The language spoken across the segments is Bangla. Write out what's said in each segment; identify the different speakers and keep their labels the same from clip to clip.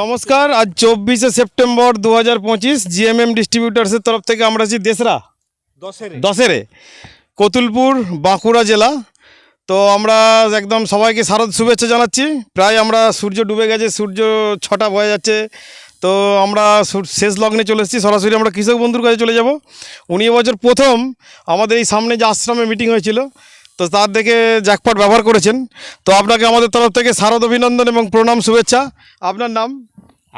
Speaker 1: নমস্কার আজ চব্বিশে সেপ্টেম্বর দু হাজার পঁচিশ জিএমএম ডিস্ট্রিবিউটার্সের তরফ থেকে আমরা আছি দেশরা দশেরে কতুলপুর বাঁকুড়া জেলা তো আমরা একদম সবাইকে শারদ শুভেচ্ছা জানাচ্ছি প্রায় আমরা সূর্য ডুবে গেছে সূর্য ছটা বয়ে যাচ্ছে তো আমরা শেষ লগ্নে চলে এসেছি সরাসরি আমরা কৃষক বন্ধুর কাছে চলে যাব উনি বছর প্রথম আমাদের এই সামনে যে আশ্রমে মিটিং হয়েছিল তো তার দেখে জ্যাকপট ব্যবহার করেছেন তো আপনাকে আমাদের তরফ থেকে শারদ অভিনন্দন এবং প্রণাম শুভেচ্ছা আপনার নাম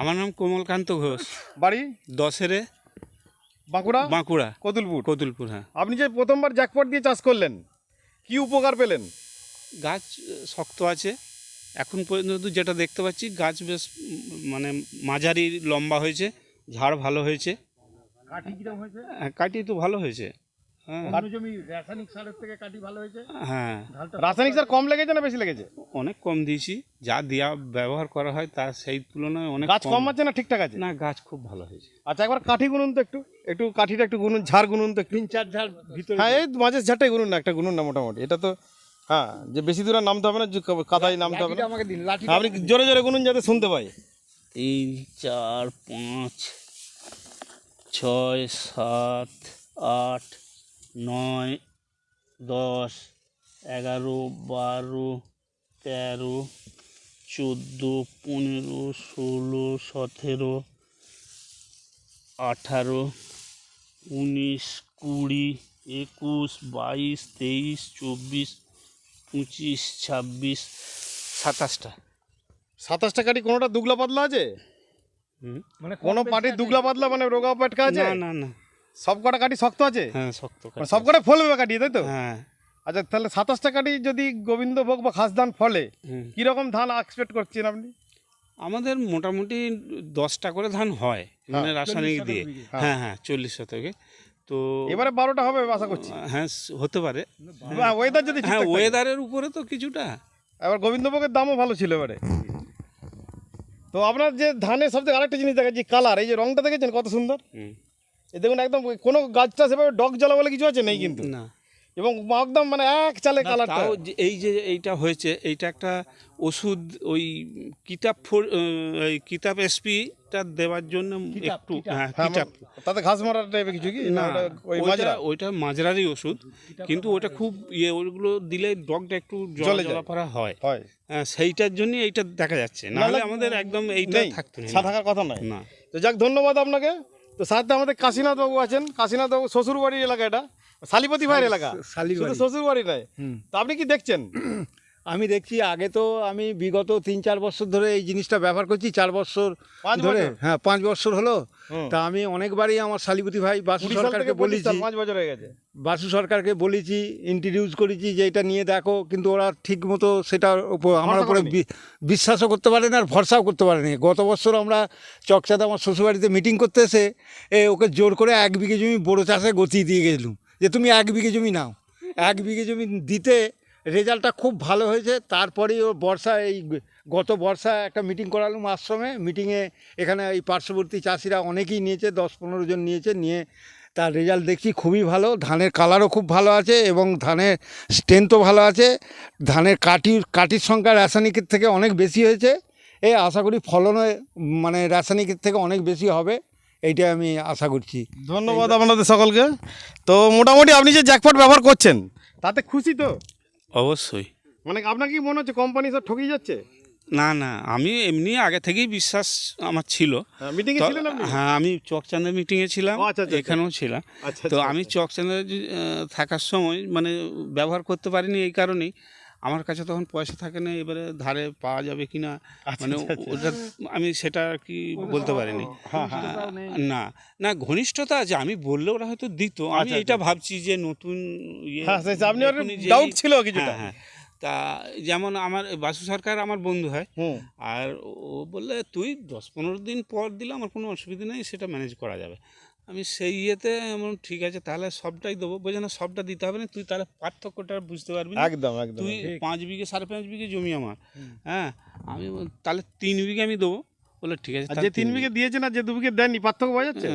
Speaker 2: আমার নাম কোমলকান্ত ঘোষ বাড়ি দশেরে বাঁকুড়া বাঁকুড়া কদুলপুর কদুলপুর হ্যাঁ
Speaker 1: আপনি যে প্রথমবার জ্যাকপট দিয়ে চাষ করলেন কি উপকার পেলেন
Speaker 2: গাছ শক্ত আছে এখন পর্যন্ত যেটা দেখতে পাচ্ছি গাছ বেশ মানে মাঝারি লম্বা হয়েছে ঝাড় ভালো হয়েছে
Speaker 1: কাটি
Speaker 2: হ্যাঁ, তো ভালো হয়েছে
Speaker 1: হ্যাঁ। রাসায়নিক সার কম লেগেছে না বেশি লেগেছে
Speaker 2: অনেক কম দিয়েছি যা দিয়া ব্যবহার করা হয় তার সেই তুলনায় অনেক গাছ
Speaker 1: কম আছে না ঠিকঠাক আছে
Speaker 2: না গাছ খুব ভালো হয়েছে
Speaker 1: আচ্ছা একবার কাঠি গুনুন তো একটু একটু কাঠিটা একটু গুনুন ঝাড় গুনুন তো
Speaker 2: তিন চার ঝাড় ভিতরে
Speaker 1: হ্যাঁ এই মাঝের ঝাড়টাই গুনুন না একটা গুনুন না মোটামুটি এটা তো হ্যাঁ যে বেশি দূরে নামতে হবে না কাদায় নামতে হবে আমাকে আপনি জোরে জোরে গুনুন যাতে শুনতে পাই
Speaker 2: তিন চার পাঁচ ছয় সাত আট নয় দশ এগারো বারো তেরো চোদ্দো পনেরো ষোলো সতেরো আঠারো উনিশ কুড়ি একুশ বাইশ তেইশ চব্বিশ পঁচিশ ছাব্বিশ সাতাশটা
Speaker 1: সাতাশটা কাটি কোনোটা দুগলা পাতলা আছে মানে কোনো পাটির দুগলা পাতলা মানে রোগা পাটকা আছে না না না সবকটা কাটি শক্ত আছে হ্যাঁ শক্ত মানে সবকটা কটা ফলবে কাঠি তাই তো হ্যাঁ আচ্ছা তাহলে সাতাশটা কাটি যদি গোবিন্দভোগ বা খাস ধান ফলে কীরকম ধান এক্সপেক্ট করছেন আপনি
Speaker 2: আমাদের মোটামুটি দশটা করে ধান হয় হ্যাঁ। মানে রাসায়নিক দিয়ে হ্যাঁ।, হ্যাঁ হ্যাঁ চল্লিশ শতকে তো
Speaker 1: এবারে বারোটা হবে আশা করছি
Speaker 2: হ্যাঁ হতে পারে
Speaker 1: ওয়েদার যদি হ্যাঁ
Speaker 2: ওয়েদারের উপরে তো কিছুটা
Speaker 1: এবার গোবিন্দভোগের দামও ভালো ছিল এবারে তো আপনার যে ধানের সবথেকে আরেকটা জিনিস দেখা যে কালার এই যে রংটা দেখেছেন কত সুন্দর দেখুন একদম কোনো গাছটা সেভাবে ডগ জ্বালা বলে কিছু আছে নেই কিন্তু না এবং একদম মানে এক চালে কালারটা
Speaker 2: এই যে এইটা হয়েছে এইটা একটা ওষুধ ওই কিতাব ওই কিতাব এসপিটা দেওয়ার জন্য একটু
Speaker 1: কিতাব হ্যাঁ, হ্যাঁ, মানে তাতে ঘাস মারার টাইপের কিছু কি না
Speaker 2: ওইটা ওইটা মাজরারই ওষুধ কিন্তু ওটা খুব ইয়ে ওইগুলো দিলে ডগটা একটু জলে জলাফারা হয় হ্যাঁ, সেইটার জন্যই এইটা দেখা যাচ্ছে নাহলে আমাদের একদম এইটাই থাকতো
Speaker 1: না থাকার কথা নয় না তো যাক ধন্যবাদ আপনাকে তো সাথে আমাদের কাশীনাথ বাবু আছেন কাশীনাথ বাবু শ্বশুর বাড়ির এলাকা এটা শালিপতি ভাইয়ের এলাকা শুধু শ্বশুর বাড়ি তো আপনি কি দেখছেন
Speaker 2: আমি দেখছি আগে তো আমি বিগত তিন চার বছর ধরে এই জিনিসটা ব্যবহার করছি চার বছর ধরে হ্যাঁ পাঁচ বছর হলো তা আমি অনেকবারই আমার শালিপতি ভাই বাসু সরকারকে বলেছি
Speaker 1: পাঁচ বছর হয়ে গেছে
Speaker 2: বাসু সরকারকে বলেছি ইন্ট্রোডিউস করেছি যে এটা নিয়ে দেখো কিন্তু ওরা ঠিক মতো সেটার উপর আমার উপরে বিশ্বাসও করতে পারে না আর ভরসাও করতে পারে গত বছর আমরা চকচাঁদা আমার শ্বশুরবাড়িতে মিটিং করতে এসে এ ওকে জোর করে এক বিঘে জমি বড়ো চাষে গতি দিয়ে গেলুম যে তুমি এক বিঘে জমি নাও এক বিঘে জমি দিতে রেজাল্টটা খুব ভালো হয়েছে তারপরেই ও বর্ষা এই গত বর্ষা একটা মিটিং করালাম আশ্রমে মিটিংয়ে এখানে এই পার্শ্ববর্তী চাষিরা অনেকেই নিয়েছে দশ পনেরো জন নিয়েছে নিয়ে তার রেজাল্ট দেখছি খুবই ভালো ধানের কালারও খুব ভালো আছে এবং ধানের স্ট্রেন্থও ভালো আছে ধানের কাটির কাটির সংখ্যা রাসায়নিকের থেকে অনেক বেশি হয়েছে এ আশা করি ফলনও মানে রাসায়নিকের থেকে অনেক বেশি হবে এইটা আমি আশা করছি
Speaker 1: ধন্যবাদ আপনাদের সকলকে তো মোটামুটি আপনি যে জ্যাকপট ব্যবহার করছেন তাতে খুশি তো অবশ্যই মানে আপনার কি মনে হচ্ছে কোম্পানি সব ঠকিয়ে যাচ্ছে
Speaker 2: না না আমি এমনি আগে থেকেই বিশ্বাস আমার ছিল
Speaker 1: হ্যাঁ,
Speaker 2: হ্যাঁ আমি চকচাঁদের মিটিংয়ে ছিলাম
Speaker 1: আচ্ছা, আচ্ছা, আচ্ছা। এখানেও
Speaker 2: ছিলাম তো আমি চকচাঁদের থাকার সময় মানে ব্যবহার করতে পারিনি এই কারণেই আমার কাছে তখন পয়সা থাকে না এবারে ধারে পাওয়া যাবে কি না আচ্ছা, মানে আচ্ছা, আচ্ছা। ওটা আমি সেটা আর কি বলতে পারিনি হ্যাঁ, হ্যাঁ। হ্যাঁ, না না ঘনিষ্ঠতা আছে আমি বললে ওরা হয়তো দিত আমি এটা ভাবছি যে নতুন
Speaker 1: ইয়ে, ছিল কিছুটা হ্যাঁ
Speaker 2: তা যেমন আমার বাসু সরকার আমার বন্ধু হয় আর ও বললে তুই দশ পনেরো দিন পর দিলে আমার কোনো অসুবিধা নেই সেটা ম্যানেজ করা যাবে আমি সেই ইয়েতে এমন ঠিক আছে তাহলে সবটাই দেবো বোঝে না সবটা দিতে হবে না তুই তাহলে পার্থক্যটা বুঝতে পারবি একদম একদম তুই পাঁচ বিঘে সাড়ে পাঁচ বিঘে জমি আমার হ্যাঁ আমি তাহলে তিন বিঘে আমি দেবো বলে ঠিক আছে
Speaker 1: যে তিন বিঘে দিয়েছে না যে দু বিঘে দেয়নি পার্থক্য বোঝা যাচ্ছে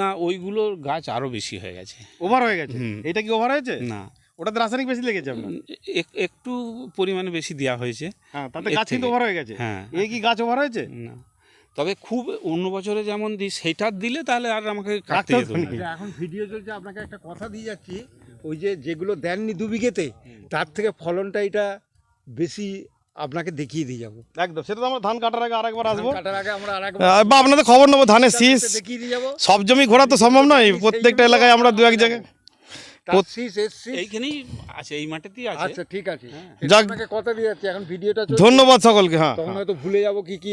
Speaker 2: না ওইগুলোর গাছ আরও বেশি হয়ে গেছে
Speaker 1: ওভার হয়ে গেছে এটা কি ওভার হয়েছে না ওটাতে রাসায়নিক বেশি লেগেছে আপনার
Speaker 2: একটু পরিমাণে বেশি দেওয়া হয়েছে
Speaker 1: হ্যাঁ তাতে গাছ কিন্তু ওভার হয়ে গেছে হ্যাঁ এই কি গাছ ওভার হয়েছে
Speaker 2: না তবে খুব অন্য বছরে যেমন দিই সেটার দিলে তাহলে আর আমাকে কাটতে না আচ্ছা,
Speaker 1: এখন ভিডিও চলছে আপনাকে একটা কথা দিয়ে যাচ্ছি ওই যে যেগুলো দেননি দু বিঘেতে তার থেকে ফলনটা এটা বেশি আপনাকে দেখিয়ে দিয়ে যাবো একদম সেটা তো আমরা ধান কাটার আগে আরেকবার আসবো কাটার আগে আমরা বা আপনাদের খবর নেবো ধানের শীষ দেখিয়ে দিয়ে যাবো সব জমি ঘোরা তো সম্ভব নয় প্রত্যেকটা এলাকায় আমরা দু এক জায়গায়
Speaker 2: এইখানেই আছে এই আচ্ছা
Speaker 1: ঠিক আছে হ্যাঁ। যাক কথা দিয়ে যাচ্ছি এখন ভিডিওটা ধন্যবাদ সকলকে হ্যাঁ, হ্যাঁ হয়তো ভুলে যাবো কি কি